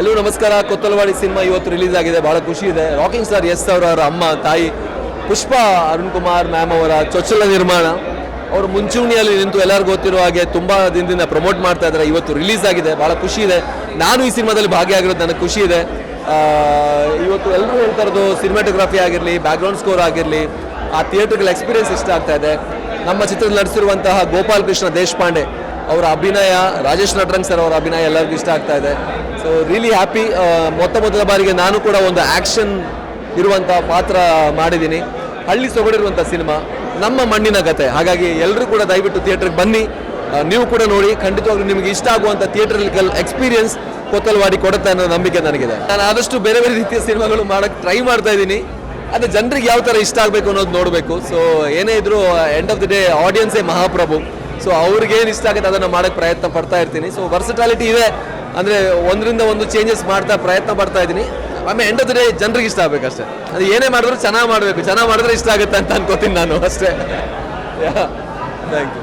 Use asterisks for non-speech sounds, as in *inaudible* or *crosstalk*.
ಎಲ್ಲರೂ ನಮಸ್ಕಾರ. ಕೊತ್ತಲವಾಡಿ ಸಿನಿಮಾ ಇವತ್ತು ರಿಲೀಸ್ ಆಗಿದೆ. ಬಹಳ ಖುಷಿ ಇದೆ. ರಾಕಿಂಗ್ ಸ್ಟಾರ್ ಎಸ್ ಅವರ ಅವರ ಅಮ್ಮ, ತಾಯಿ ಪುಷ್ಪ ಅರುಣ್ ಕುಮಾರ್ ಮ್ಯಾಮ್ ಅವರ ಚೊಚ್ಚಲ ನಿರ್ಮಾಣ. ಅವರು ಮುಂಚೂಣಿಯಲ್ಲಿ ನಿಂತು ಎಲ್ಲರಿಗೂ ಗೊತ್ತಿರೋ ಹಾಗೆ ತುಂಬಾ ದಿನದಿಂದ ಪ್ರಮೋಟ್ ಮಾಡ್ತಾ ಇದ್ದಾರೆ. ಇವತ್ತು ರಿಲೀಸ್ ಆಗಿದೆ. ಬಹಳ ಖುಷಿ ಇದೆ. ನಾನು ಈ ಸಿನಿಮಾದಲ್ಲಿ ಭಾಗಿಯಾಗಿರೋದು ನನಗೆ ಖುಷಿ ಇದೆ. ಇವತ್ತು ಎಲ್ಲರೂ ಹೇಳ್ತಾ ಇರೋದು ಸಿನಿಮಾಟೋಗ್ರಫಿ ಆಗಿರಲಿ ಬ್ಯಾಕ್ಗ್ರೌಂಡ್ ಸ್ಕೋರ್ ಆಗಿರಲಿ, ಆ ಥಿಯೇಟರ್ಗಳ ಎಕ್ಸ್ಪೀರಿಯನ್ಸ್ ಇಷ್ಟ ಆಗ್ತಾ ಇದೆ. ನಮ್ಮ ಚಿತ್ರದಲ್ಲಿ ನಡೆಸಿರುವಂತಹ ಗೋಪಾಲ್ ಕೃಷ್ಣ ದೇಶಪಾಂಡೆ ಅವರ ಅಭಿನಯ, ರಾಜೇಶ್ ನಟರಂಗ್ ಸರ್ ಅವರ ಅಭಿನಯ ಎಲ್ಲರಿಗೂ ಇಷ್ಟ ಆಗ್ತಾ ಇದೆ. ಸೊ ರಿಯಲಿ ಹ್ಯಾಪಿ ಮೊತ್ತ ಮೊದಲ ಬಾರಿಗೆ ನಾನು ಕೂಡ ಒಂದು ಆ್ಯಕ್ಷನ್ ಇರುವಂಥ ಪಾತ್ರ ಮಾಡಿದ್ದೀನಿ. ಹಳ್ಳಿ ಸೊಗಡಿರುವಂಥ ಸಿನಿಮಾ ನಮ್ಮ ಮಣ್ಣಿನ ಕತೆ ಹಾಗಾಗಿ ಎಲ್ಲರೂ ಕೂಡ ದಯವಿಟ್ಟು ಥಿಯೇಟ್ರಿಗೆ ಬನ್ನಿ. ನೀವು ಕೂಡ ನೋಡಿ, ಖಂಡಿತವಾಗ್ಲೂ ನಿಮಗೆ ಇಷ್ಟ ಆಗುವಂಥ ಥಿಯೇಟರ್ಕಲ್ ಎಕ್ಸ್ಪೀರಿಯನ್ಸ್ ಕೊತ್ತಲವಾಡಿ ಕೊಡುತ್ತೆ ಅನ್ನೋ ನಂಬಿಕೆ ನನಗಿದೆ. ನಾನು ಆದಷ್ಟು ಬೇರೆ ಬೇರೆ ರೀತಿಯ ಸಿನಿಮಾಗಳು ಮಾಡೋಕ್ಕೆ ಟ್ರೈ ಮಾಡ್ತಾ ಇದ್ದೀನಿ. ಅದು ಜನರಿಗೆ ಯಾವ ಥರ ಇಷ್ಟ ಆಗಬೇಕು ಅನ್ನೋದು ನೋಡಬೇಕು. ಸೊ ಏನೇ ಇದ್ರೂ ಎಂಡ್ ಆಫ್ ದಿ ಡೇ ಆಡಿಯನ್ಸೇ ಮಹಾಪ್ರಭು. ಸೊ ಅವ್ರಿಗೇನು ಇಷ್ಟ ಆಗುತ್ತೆ ಅದನ್ನು ಮಾಡೋಕ್ಕೆ ಪ್ರಯತ್ನ ಪಡ್ತಾ ಇರ್ತೀನಿ. ಸೊ ವರ್ಸಟಾಲಿಟಿ ಇದೆ. ಅಂದರೆ ಒಂದರಿಂದ ಒಂದು ಚೇಂಜಸ್ ಮಾಡ್ತಾ ಪ್ರಯತ್ನ ಪಡ್ತಾ ಇದ್ದೀನಿ. ಆಮೇಲೆ ಎಂಡ್ ಆಫ್ ದಿ ಡೇ ಜನರಿಗೆ ಇಷ್ಟ ಆಗಬೇಕಷ್ಟೇ. ಅದು ಏನೇ ಮಾಡಿದ್ರು ಚೆನ್ನಾಗಿ ಮಾಡಬೇಕು. ಚೆನ್ನಾಗಿ ಮಾಡಿದ್ರೆ ಇಷ್ಟ ಆಗುತ್ತೆ ಅಂತ ಅನ್ಕೋತೀನಿ ನಾನು ಅಷ್ಟೇ. *laughs* Thank you